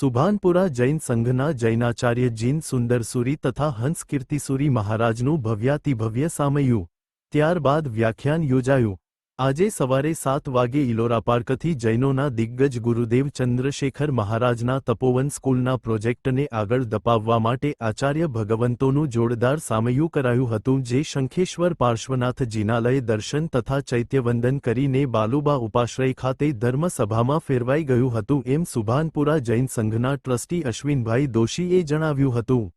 સુભાનપુરા જૈન સંઘના જૈનાચાર્ય જીન સુંદરસુરી તથા હંસ કીર્તિસુરી મહારાજનું ભવ્યાતિભવ્ય સામયું. ત્યારબાદ વ્યાખ્યાન યોજાયું. આજે સવારે સાત વાગે ઇલોરા પાર્કથી જૈનોના દિગ્ગજ ગુરુદેવ ચંદ્રશેખર મહારાજના તપોવન સ્કૂલના પ્રોજેક્ટને આગળ દપાવવા માટે આચાર્ય ભગવંતોનું જોરદાર સામયું કરાયું હતું, જે શંખેશ્વર પાર્શ્વનાથ જિનાલય દર્શન તથા ચૈત્યવંદન કરીને બાલુબા ઉપાશ્રય ખાતે ધર્મસભામાં ફેરવાઈ ગયું હતું, એમ સુભાનપુરા જૈન સંઘના ટ્રસ્ટી અશ્વિનભાઈ દોશીએ જણાવ્યું હતું.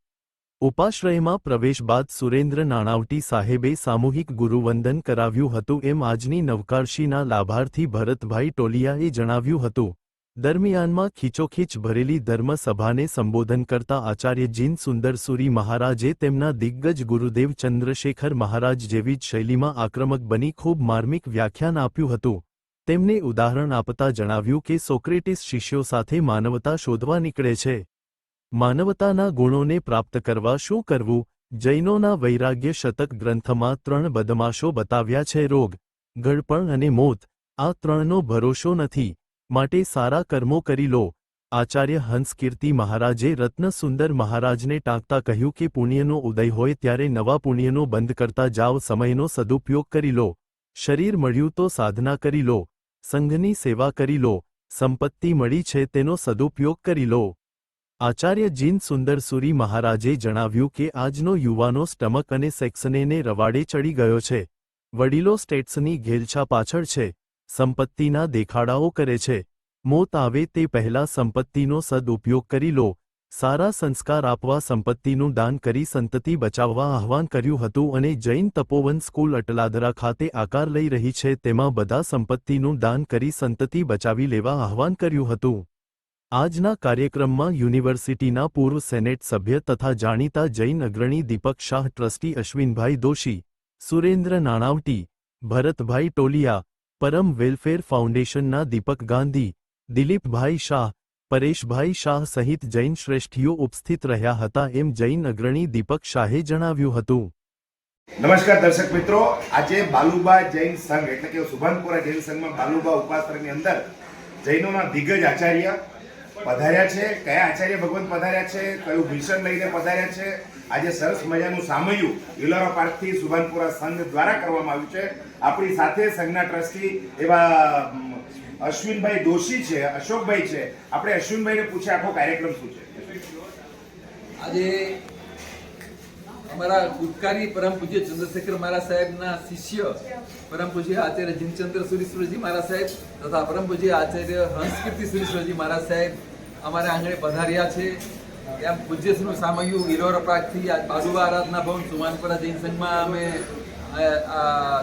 ઉપાશ્રયમાં પ્રવેશ બાદ સુરેન્દ્ર નાણાવટી સાહેબે સામૂહિક ગુરુવંદન કરાવ્યું હતું એમ આજની નવકારશીના લાભાર્થી ભરતભાઈ ટોલિયાએ જણાવ્યું હતું. દરમિયાનમાં ખીચોખીચ ભરેલી ધર્મસભાને સંબોધન કરતા આચાર્ય જીન સુંદરસુરી મહારાજે તેમના દિગ્ગજ ગુરુદેવ ચંદ્રશેખર મહારાજ જેવી જ શૈલીમાં આક્રમક બની ખૂબ માર્મિક વ્યાખ્યાન આપ્યું હતું. તેમને ઉદાહરણ આપતા જણાવ્યું કે સોક્રેટિસ શિષ્યો સાથે માનવતા શોધવા નીકળે છે. માનવતાના ગુણોને પ્રાપ્ત કરવા શું કરવું? જૈનોના વૈરાગ્ય શતક ગ્રંથમાં ત્રણ બદમાશો બતાવ્યા છે. રોગ ગળપણ અને મોત. આ ત્રણનો ભરોસો નથી. માટે સારા કર્મો કરી લો. આચાર્ય હંસકીર્તિ મહારાજે રત્નસુંદર મહારાજને ટાંકતા કહ્યું કે પુણ્યનો ઉદય હોય ત્યારે નવા પુણ્યનો બંધ કરતા જાઓ, સમયનો સદુપયોગ કરી લો. શરીર મળ્યું તો સાધના કરી લો. સંઘની સેવા કરી લો. સંપત્તિ મળી છે તેનો સદુપયોગ કરી લો. આચાર્ય જીન સુંદરસુરી મહારાજે જણાવ્યું કે આજનો યુવાનો સ્ટમક અને સેક્સનેને રવાડે ચડી ગયો છે. વડીલો સ્ટેટ્સની ઘેલછા પાછળ છે. સંપત્તિના દેખાડાઓ કરે છે. મોત આવે તે પહેલા સંપત્તિનો સદઉપયોગ કરી લો. સારા સંસ્કાર આપવા સંપત્તિનું દાન કરી સંતતિ બચાવવા આહવાન કર્યું હતું અને જૈન તપોવન સ્કૂલ અટલાદરા ખાતે આકાર લઈ રહી છે તેમાં બધા સંપત્તિનું દાન કરી સંતતિ બચાવી લેવા આહવાન કર્યું હતું. આજના કાર્યક્રમમાં યુનિવર્સિટીના પૂર્વ સેનેટ સભ્ય તથા જાણીતા જૈન અગ્રણી દીપક શાહ, ટ્રસ્ટી અશ્વિનભાઈ દોશી, સુરેન્દ્ર નાણાવટી, ભરતભાઈ ટોલિયા, પરમ વેલફેર ફાઉન્ડેશનના દીપક ગાંધી, દિલીપભાઈ શાહ, પરેશભાઈ શાહ સહિત જૈન શ્રેષ્ઠીઓ ઉપસ્થિત રહ્યા હતા એમ જૈન અગ્રણી દીપક શાહે જણાવ્યું હતું. નમસ્કાર દર્શક મિત્રો. આજે બાલુબા જૈન સંઘ, એટલે કે સુભાનપુરા જૈન સંઘમાં બાલુબા ઉપાસની અંદર જૈનોના દિગ્ગજ આચાર્ય પધાર્યા છે, કયા આચાર્ય ભગવંત પધાર્યા છે, કયું ભીષણ લઈને પધાર્યા છે, આજે સરસ મજાનું સામયું ઇલોરા પાર્કથી સુભાનપુરા સંઘ દ્વારા કરવામાં આવ્યું છે. આપણી સાથે સંઘના ટ્રસ્ટી એવા અશ્વિનભાઈ દોશી છે, અશોકભાઈ છે. આપણે અશ્વિનભાઈને પૂછે, આખો કાર્યક્રમ શું છે? આજે અમારા ગુજકારી પરમ પૂજ્ય ચંદ્રશેખર મહારાજ સાહેબના શિષ્ય પરમ પૂજ્ય આચાર્ય જીનચંદ્ર સુરેશ્વરજી મહારાજ સાહેબ તથા પરમ પૂજ્ય આચાર્ય હંસકીર્તિ સુરેશ્વરજી મહારાજ સાહેબ અમારા આંગણે પધાર્યા છે. એમ પૂજ્યશ્રીનું સામયું ઈરોર પ્રાગથી આ બાજુવા આરાધના ભવન સુમાનપુરા જૈન સંઘમાં અમે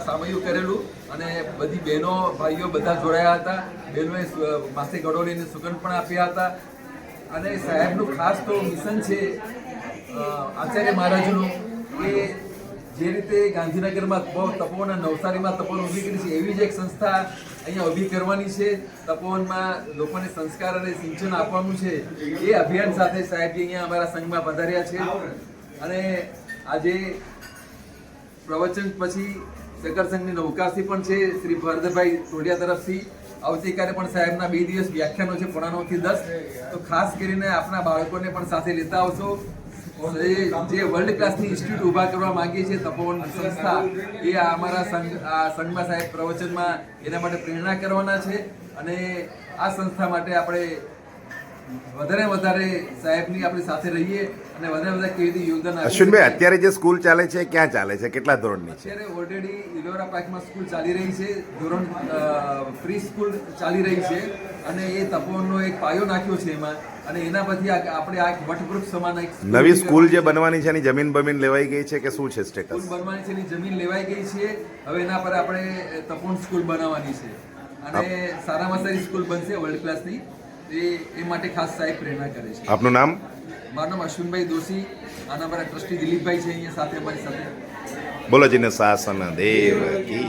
સામયું કરેલું અને બધી બહેનો, ભાઈઓ બધા જોડાયા હતા. બહેનોએ માસી ગડોલીને સુગંધ પણ આપ્યા હતા. અને સાહેબનું ખાસ તો મિશન છે આચાર્ય મહારાજનું, કે જે રીતે ગાંધીનગરમાં તપોવન અને નવસારીમાં તપોવન ઊભી કરી છે, એવી જ એક સંસ્થા અહીંયા ઊભી કરવાની છે. તપોવનમાં લોકોને સંસ્કાર અને સિંચન આપવાનું છે. એ અભિયાન સાથે સાહેબજી અહીંયા અમારા સંઘમાં પધાર્યા છે. અને આજે પ્રવચન પછી સગર સંઘની નૌકાસી પણ છે, શ્રી ભરતભાઈ ટોડિયા તરફથી. આવતીકાલે પણ સાહેબના બે દિવસ વ્યાખ્યાનો છે, પોણા નવથી દસ. તો ખાસ કરીને આપણા બાળકોને પણ સાથે લેતા આવશો. જે વર્લ્ડ ક્લાસની ઇન્સ્ટિટ્યૂટ ઊભા કરવા માંગીએ છીએ તપોવન સંસ્થા એ આ અમારા સંઘ આ સંઘમાં સાહેબ પ્રવચનમાં એના માટે પ્રેરણા કરવાના છે. અને આ સંસ્થા માટે આપણે વધારે વધારે સાહેબની આપણી સાથે રહીએ અને વધારે વધારે કેવી રીતે યોગદાન અશ્વિનભાઈ અત્યારે જે સ્કૂલ ચાલે છે ક્યાં ચાલે છે? કેટલા ધોરણની છે? અત્યારે ઓલરેડી ઇલોરા પાર્કમાં સ્કૂલ ચાલી રહી છે. ધોરણ પ્રી સ્કૂલ ચાલી રહી છે. અને એ તપોવનનો એક પાયો નાખ્યો છે એમાં. અને એના પછી આપણે આ વટવૃક્ષ સમાન એક નવી સ્કૂલ જે બનવાની છે એની જમીન બમીન લેવાઈ ગઈ છે કે શું છે સ્કૂલ સ્ટેટસ બનવાની છે એની જમીન લેવાઈ ગઈ છે. હવે એના પર આપણે તપોવન સ્કૂલ બનાવવાની છે. અને સારામાં સારી સ્કૂલ બનશે વર્લ્ડ ક્લાસની એ એ માટે ખાસ સાહેબ પ્રેરણા કરે છે. આપનું નામ? મારું નામ અશ્વિનભાઈ દોશી. અને અમારા ટ્રસ્ટી દિલીપભાઈ છે અહીંયા સાથે અમારી સાથે. બોલો જીને શાસન દેવ કી